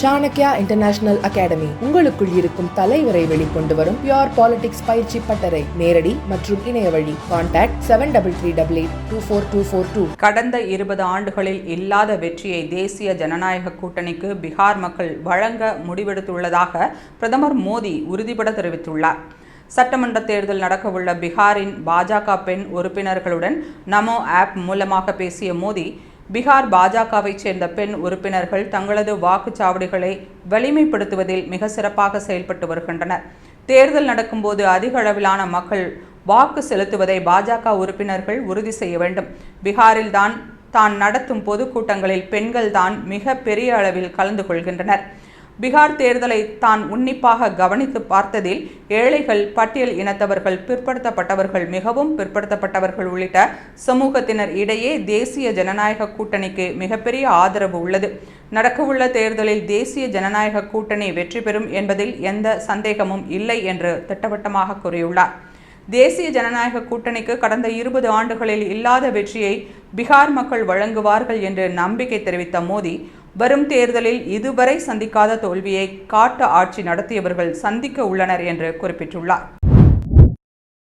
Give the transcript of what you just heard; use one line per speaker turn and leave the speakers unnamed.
Chanakya international academy உங்களுக்குள் இருக்கும் தலைவரை வெளிக்கொண்டு வரும் பியோர் பாலிடிக்ஸ் பயிற்சி பட்டறை. நேரடி மற்றும் இணைய வழி. Contact seven double three double eight two four two four two
கடந்த இருபது ஆண்டுகளில் இல்லாத வெற்றியை தேசிய ஜனநாயக கூட்டணிக்கு பீகார் மக்கள் வழங்க முடிவெடுத்துள்ளதாக பிரதமர் மோடி உறுதிபட தெரிவித்துள்ளார். சட்டமன்ற தேர்தல் நடக்கவுள்ள பீகாரின் பாஜக பெண் உறுப்பினர்களுடன் நமோ ஆப் மூலமாக பேசிய மோடி பீகார் பாஜகவைச் சேர்ந்த பெண் உறுப்பினர்கள் தங்களது வாக்குச்சாவடிகளை வலிமைப்படுத்துவதில் மிக சிறப்பாக செயல்பட்டு வருகின்றனர். தேர்தல் நடக்கும்போது அதிக அளவிலான மக்கள் வாக்கு செலுத்துவதை பாஜக உறுப்பினர்கள் உறுதி செய்ய வேண்டும். பீகாரில் தான் தான் நடத்தும் பொதுக்கூட்டங்களில் பெண்கள் தான் மிக பெரிய அளவில் கலந்து கொள்கின்றனர். பீகார் தேர்தலை தான் உன்னிப்பாக கவனித்து பார்த்ததில் ஏழைகள் பட்டியல் இனத்தவர்கள் பிற்படுத்தப்பட்டவர்கள் மிகவும் பிற்படுத்தப்பட்டவர்கள் உள்ளிட்ட சமூகத்தினர் இடையே தேசிய ஜனநாயக கூட்டணிக்கு மிகப்பெரிய ஆதரவு உள்ளது. நடக்கவுள்ள தேர்தலில் தேசிய ஜனநாயக கூட்டணி வெற்றி பெறும் என்பதில் எந்த சந்தேகமும் இல்லை என்று திட்டவட்டமாக கூறியுள்ளார். தேசிய ஜனநாயக கூட்டணிக்கு கடந்த இருபது ஆண்டுகளில் இல்லாத வெற்றியை பீகார் மக்கள் வழங்குவார்கள் என்று நம்பிக்கை தெரிவித்த மோடி வரும் தேர்தலில் இதுவரை சந்திக்காத தோல்வியை காட்டு ஆட்சி நடத்தியவர்கள் சந்திக்க உள்ளனர் என்று குறிப்பிட்டுள்ளார்.